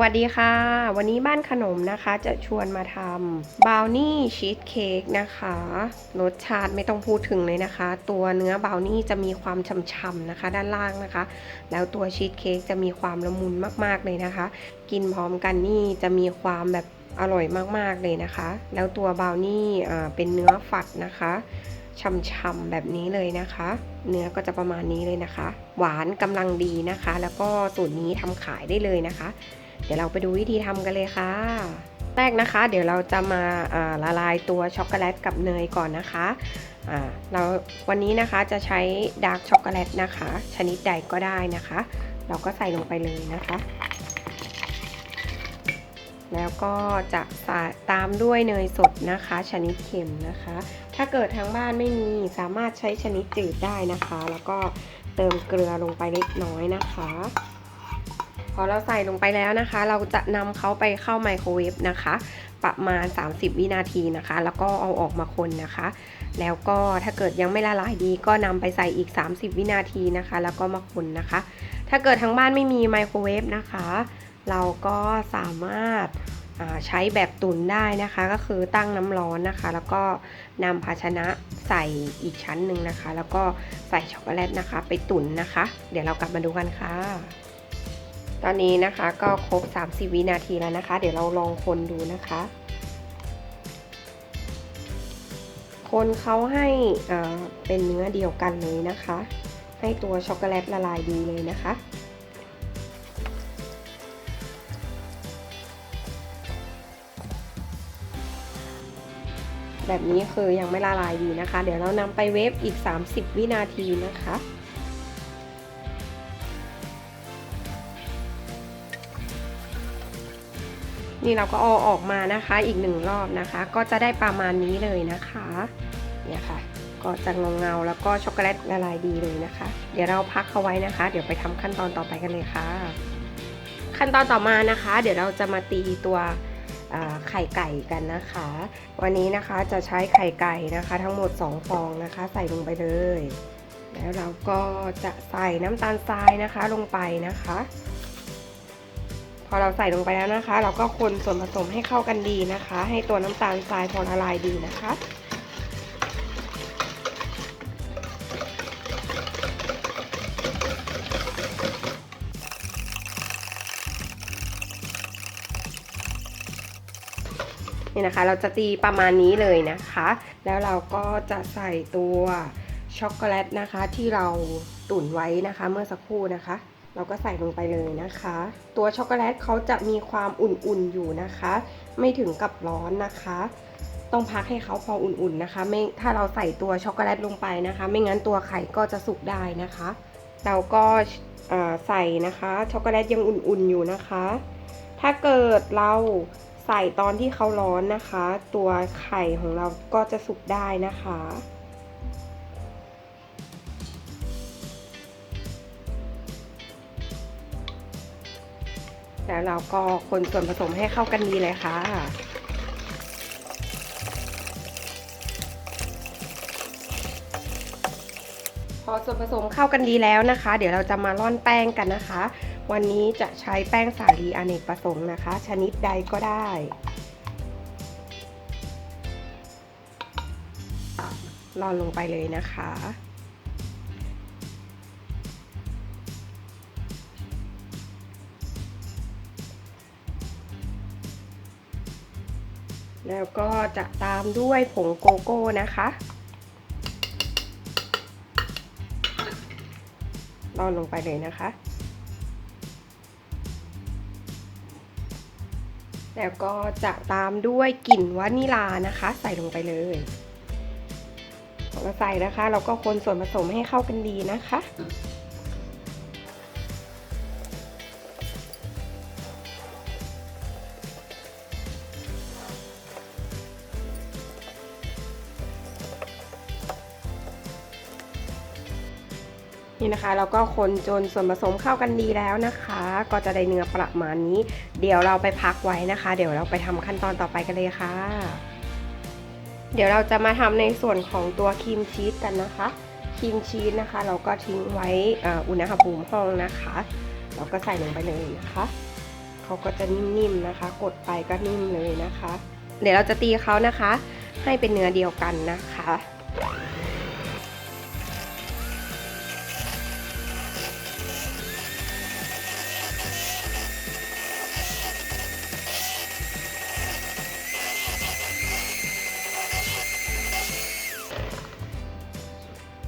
วัสดีค่ะ วันนี้บ้านขนมนะคะจะชวนมาทำบราวนี่ชีสเค้กนะคะรสชาติไม่ต้องพูดถึงเลยนะคะ ตัวเนื้อบราวนี่จะมีความฉ่ำๆนะคะ ด้านล่างนะคะ แล้วตัวชีสเค้กจะมีความละมุนมากๆเลยนะคะ กินพร้อมกันนี่จะมีความแบบอร่อยมากๆเลยนะคะ แล้วตัวบราวนี่เป็นเนื้อฝัดนะคะช่ำๆแบบนี้เลยนะคะ เนื้อก็จะประมาณนี้เลยนะคะ หวานกำลังดีนะคะ แล้วก็สูตรนี้ทำขายได้เลยนะคะ เดี๋ยวเราไปดูวิธีทำกันเลยค่ะ แรกนะคะ เดี๋ยวเราจะมาอ่าละลายตัวช็อกโกแลตกับเนยก่อนนะคะเราวันนี้นะคะจะใช้ดาร์กช็อกโกแลตนะคะ ชนิดใดก็ได้นะคะ เราก็ใส่ลงไปเลยนะคะ แล้วก็จะตามด้วยเนยสดนะคะ ชนิดเค็มนะคะ ถ้าเกิดทางบ้านไม่มีสามารถใช้ชนิดจืดได้นะคะ แล้วก็เติมเกลือลงไปเล็กน้อยนะคะ พอเราใส่ลงไปแล้วนะคะ เราจะนำเขาไปเข้าไมโครเวฟนะคะ ประมาณ 30 วินาทีนะคะ แล้วก็เอาออกมาคนนะคะ แล้วก็ถ้าเกิดยังไม่ละลายดี ก็นำไปใส่อีก 30 วินาทีนะคะ แล้วก็มาคนนะคะ ถ้าเกิดทางบ้านไม่มีไมโครเวฟนะคะ เราก็สามารถใช้แบบตุนได้นะคะ ก็คือตั้งน้ำร้อนนะคะ แล้วก็นำภาชนะใส่อีกชั้นหนึ่งนะคะ แล้วก็ใส่ช็อกโกแลตนะคะ ไปตุนนะคะ เดี๋ยวเรากลับมาดูกันค่ะ ตอนนี้นะคะก็ครบ 30 วินาทีแล้วนะคะ เดี๋ยวเราลองคนดูนะคะ คนเขาให้เป็นเนื้อเดียวกันเลยนะคะ ให้ตัวช็อกโกแลตละลายดีเลยนะคะแบบนี้คือยังไม่ละลายดีนะคะ เดี๋ยวเรานำไปเวฟอีก 30 วินาทีนะคะ นี่เราก็เอาออกมานะคะอีกหนึ่งรอบนะคะ ก็จะได้ประมาณนี้เลยนะคะเนี่ยค่ะ ก็จะเงาเงาแล้วก็ช็อกโกแลตละลายดีเลยนะคะ เดี๋ยวเราพักเขาไว้นะคะ เดี๋ยวไปทำขั้นตอนต่อไปกันเลยค่ะ ขั้นตอนต่อมานะคะ เดี๋ยวเราจะมาตีตัวไข่ไก่กันนะคะ วันนี้นะคะจะใช้ไข่ไก่นะคะ ทั้งหมด 2 ฟองนะคะ ใส่ลงไปเลย แล้วเราก็จะใส่น้ำตาลทรายนะคะลงไปนะคะ พอเราใส่ลงไปแล้วนะคะ เราก็คนส่วนผสมให้เข้ากันดีนะคะ ให้ตัวน้ำตาลทรายพอละลายดีนะคะนี่นะคะเราจะตีประมาณนี้เลยนะคะ แล้วเราก็จะใส่ตัวช็อกโกแลตนะคะที่เราตุ๋นไว้นะคะเมื่อสักครู่นะคะ เราก็ใส่ลงไปเลยนะคะ ตัวช็อกโกแลตเขาจะมีความอุ่นๆอยู่นะคะ ไม่ถึงกับร้อนนะคะ ต้องพักให้เขาพออุ่นๆนะคะ ไม่ถ้าเราใส่ตัวช็อกโกแลตลงไปนะคะ ไม่งั้นตัวไข่ก็จะสุกได้นะคะ เราก็ใส่นะคะช็อกโกแลตยังอุ่นๆอยู่นะคะ ถ้าเกิดเราใส่ตอนที่เขาร้อนนะคะ ตัวไข่ของเราก็จะสุกได้นะคะ แล้วเราก็คนส่วนผสมให้เข้ากันดีเลยค่ะ พอส่วนผสมเข้ากันดีแล้วนะคะ เดี๋ยวเราจะมาร่อนแป้งกันนะคะ วันนี้จะใช้แป้งสาลีอเนกประสงค์นะคะ ชนิดใดก็ได้ร่อนลงไปเลยนะคะ แล้วก็จะตามด้วยผงโกโก้นะคะ ร่อนลงไปเลยนะคะ แล้วก็จะตามด้วยกลิ่นวานิลานะคะ ใส่ลงไปเลยพอเราใส่นะคะ เราก็คนส่วนผสมให้เข้ากันดีนะคะ นี่นะคะเราก็คนจนส่วนผสมเข้ากันดีแล้วนะคะ ก็จะได้เนื้อประมาณนี้ เดี๋ยวเราไปพักไว้นะคะ เดี๋ยวเราไปทำขั้นตอนต่อไปกันเลยค่ะ เดี๋ยวเราจะมาทำในส่วนของตัวครีมชีสกันนะคะครีมชีสนะคะ เราก็ทิ้งไว้อุณหภูมิห้องนะคะ เราก็ใส่ลงไปเลยนะคะเขาก็จะนิ่มๆนะคะ กดไปก็นิ่มเลยนะคะ เดี๋ยวเราจะตีเขานะคะ ให้เป็นเนื้อเดียวกันนะคะ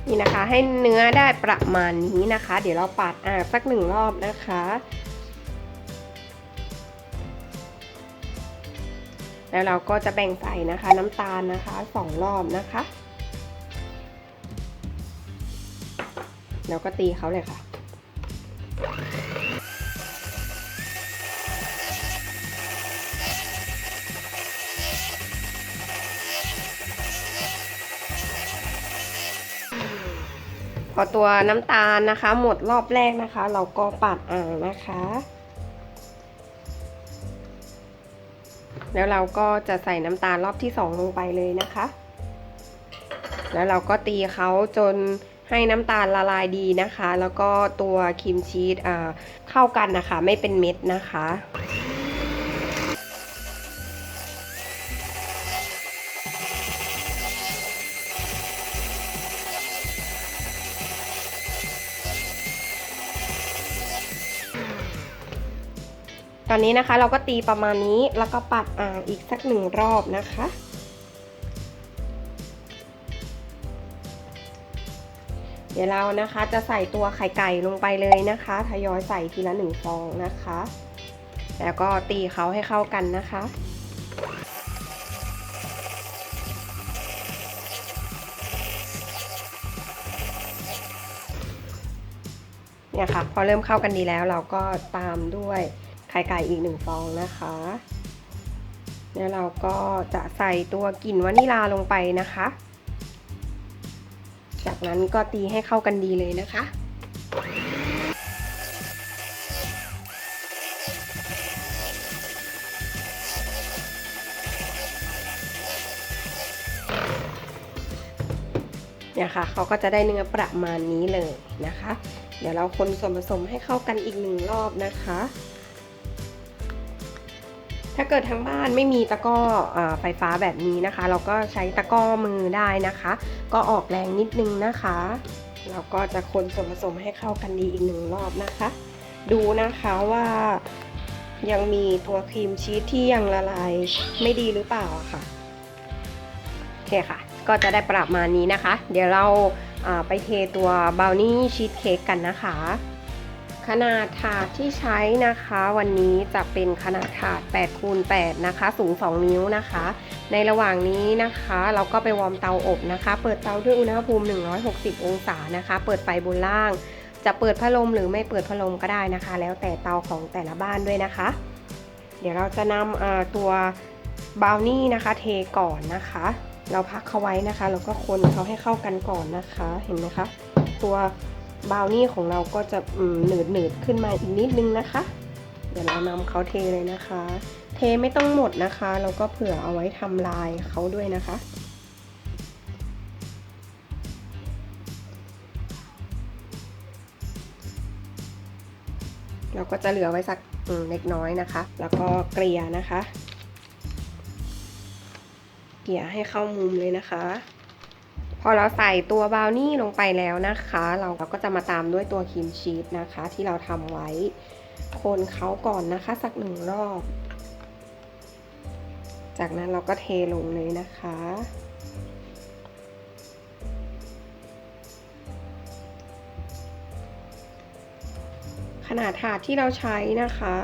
นี่นะคะ ให้เนื้อได้ประมาณนี้นะคะ เดี๋ยวเราปัดอ่าสักหนึ่งรอบนะคะ แล้วเราก็จะแบ่งใส่นะคะน้ำตาลนะคะสองรอบนะคะ แล้วก็ตีเขาเลยค่ะ อตัวน้ำตาลนะคะ หมดรอบแรกนะคะ เราก็ปัดอ่างนะคะ แล้วเราก็จะใส่น้ำตาลรอบที่สองลงไปเลยนะคะ แล้วเราก็ตีเขาจนให้น้ำตาลละลายดีนะคะ แล้วก็ตัวครีมชีสเข้ากันนะคะ ไม่เป็นเม็ดนะคะ ตอนนี้นะคะ เราก็ตีประมาณนี้แล้วก็ปัดอ่างอีกสักหนึ่งรอบนะคะ เดี๋ยวเรานะคะจะใส่ตัวไข่ไก่ลงไปเลยนะคะทยอยใส่ทีละหนึ่งฟองนะคะ แล้วก็ตีเขาให้เข้ากันนะคะเนี่ยค่ะพอเริ่มเข้ากันดีแล้วเราก็ตามด้วย ไข่ไก่อีกหนึ่งฟองนะคะแล้วเราก็จะใส่ตัวกลิ่นวานิลาลงไปนะคะ จากนั้นก็ตีให้เข้ากันดีเลยนะคะเนี่ยค่ะเขาก็จะได้เนื้อประมาณนี้เลยนะคะ เดี๋ยวเราคนส่วนผสมให้เข้ากันอีกหนึ่งรอบนะคะ ถ้าเกิดทางบ้านไม่มีตะกร้อไฟฟ้าแบบนี้นะคะ เราก็ใช้ตะกร้อมือได้นะคะ ก็ออกแรงนิดนึงนะคะ เราก็จะคนส่วนผสมให้เข้ากันดีอีกหนึ่งรอบนะคะ ดูนะคะว่ายังมีตัวครีมชีสที่ยังละลายไม่ดีหรือเปล่าค่ะโอเคค่ะ ก็จะได้ประมาณนี้นะคะ เดี๋ยวเราาไปเทตัวบราวนี่ชีสเค้กกันนะคะ ขนาดถาดที่ใช้นะคะ วันนี้จะเป็นขนาดถาด8คูณ8นะคะ สูง 2 นิ้วนะคะ ในระหว่างนี้นะคะ เราก็ไปวอร์มเตาอบนะคะ เปิดเตาด้วยอุณหภูมิ 160 องศานะคะ เปิดไฟบนล่าง จะเปิดพัดลมหรือไม่เปิดพัดลมก็ได้นะคะ แล้วแต่เตาของแต่ละบ้านด้วยนะคะ เดี๋ยวเราจะนำตัวบราวนี่นะคะเทก่อนนะคะ เราพักเขาไว้นะคะแล้วก็คนเขาให้เข้ากันก่อนนะคะ เห็นไหมคะ ตัว บาวนี่ของเราก็จะหนืดหนืดขึ้นมาอีกนิดนึงนะคะ เดี๋ยวเรานำเขาเทเลยนะคะ เทไม่ต้องหมดนะคะเราก็เผื่อเอาไว้ทำลายเขาด้วยนะคะเราก็จะเหลือไว้สักเล็กน้อยนะคะ แล้วก็เกลี่ยนะคะ เกลี่ยให้เข้ามุมเลยนะคะ พอเราใส่ตัวบราวนี่ลงไปแล้วนะคะ เราก็จะมาตามด้วยตัวครีมชีสนะคะ ที่เราทำไว้ คนเขาก่อนนะคะ สักหนึ่งรอบ จากนั้นเราก็เทลงเลยนะคะ ขนาดถาดที่เราใช้นะคะ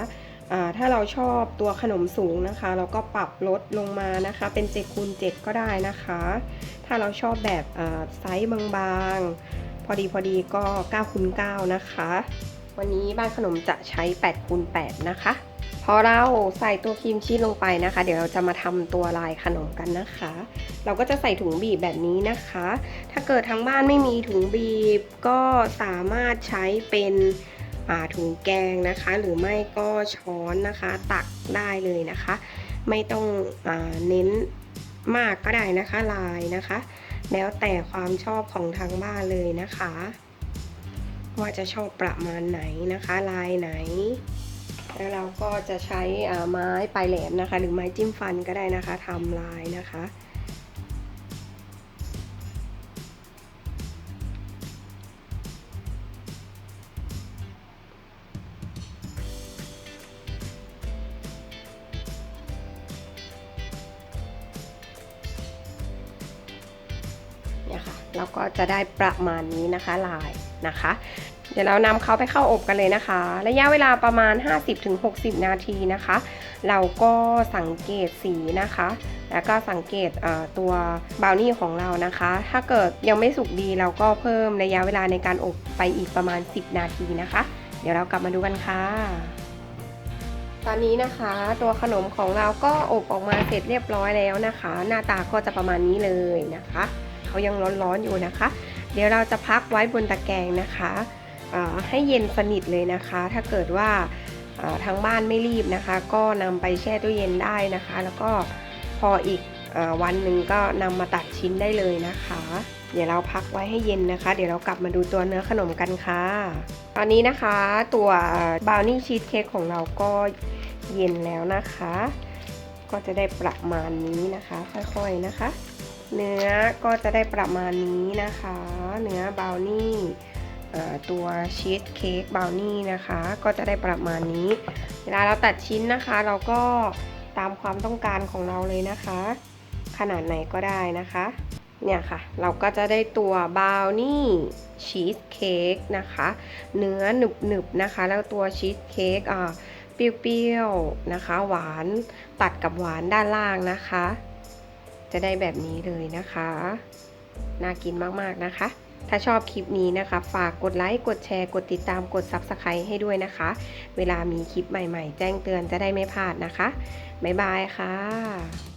ถ้าเราชอบตัวขนมสูงนะคะ เราก็ปรับลดลงมานะคะ เป็น7คูณ7ก็ได้นะคะ ถ้าเราชอบแบบไซส์บางๆ พอดีพอดีก็9คูณ9นะคะ วันนี้บ้านขนมจะใช้8คูณ8นะคะ พอเราใส่ตัวครีมชีสลงไปนะคะ เดี๋ยวเราจะมาทำตัวลายขนมกันนะคะ เราก็จะใส่ถุงบีบแบบนี้นะคะ ถ้าเกิดทางบ้านไม่มีถุงบีบก็สามารถใช้เป็น ถุงแกงนะคะ หรือไม่ก็ช้อนนะคะ ตักได้เลยนะคะ ไม่ต้องอเน้นมากก็ได้นะคะลายนะคะ แล้วแต่ความชอบของทางบ้านเลยนะคะ ว่าจะชอบประมาณไหนนะคะ ลายไหน แล้วเราก็จะใช้ไม้ปลายแหลมนะคะ หรือไม้จิ้มฟันก็ได้นะคะทำลายนะคะ เราก็จะได้ประมาณนี้นะคะลายนะคะ เดี๋ยวเรานำเขาไปเข้าอบกันเลยนะคะ ระยะเวลาประมาณ 50-60 นาทีนะคะ เราก็สังเกตสีนะคะ แล้วก็สังเกตเตัวบราวนี่ของเรานะคะ ถ้าเกิดยังไม่สุกดีเราก็เพิ่มระยะเวลาในการอบไปอีกประมาณ 10 นาทีนะคะ เดี๋ยวเรากลับมาดูกันค่ะตอนนี้นะคะตัวขนมของเราก็อบออกมาเสร็จเรียบร้อยแล้วนะคะ หน้าตาก็จะประมาณนี้เลยนะคะ เขายังร้อนๆอยู่นะคะ เดี๋ยวเราจะพักไว้บนตะแกรงนะคะให้เย็นสนิทเลยนะคะ ถ้าเกิดว่าทางบ้านไม่รีบนะคะ ก็นำไปแช่ตู้เย็นได้นะคะ แล้วก็พออีกออวันหนึ่งก็นำมาตัดชิ้นได้เลยนะคะ เดี๋ยวเราพักไว้ให้เย็นนะคะ เดี๋ยวเรากลับมาดูตัวเนื้อขนมกันค่ะ ตอนนี้นะคะตัวบราวนี่ชีสเค้กของเราก็เย็นแล้วนะคะ ก็จะได้ประมาณนี้นะคะ ค่อยๆนะคะ เนื้อก็จะได้ประมาณนี้นะคะ เนื้อบราวนี่ตัวชีสเค้กบราวนี่นะคะ ก็จะได้ประมาณนี้ เวลาเราตัดชิ้นนะคะ เราก็ตามความต้องการของเราเลยนะคะ ขนาดไหนก็ได้นะคะ เนี่ยค่ะ เราก็จะได้ตัวบราวนี่ชีสเค้กนะคะ เนื้อหนึบๆนะคะ แล้วตัวชีสเค้กอ่าเปรี้ยวๆนะคะ หวานตัดกับหวานด้านล่างนะคะ จะได้แบบนี้เลยนะคะ น่ากินมากๆนะคะ ถ้าชอบคลิปนี้นะคะ ฝากกดไลค์ กดแชร์ กดติดตาม กด Subscribe ให้ด้วยนะคะ เวลามีคลิปใหม่ๆ แจ้งเตือนจะได้ไม่พลาดนะคะ บ๊ายบายค่ะ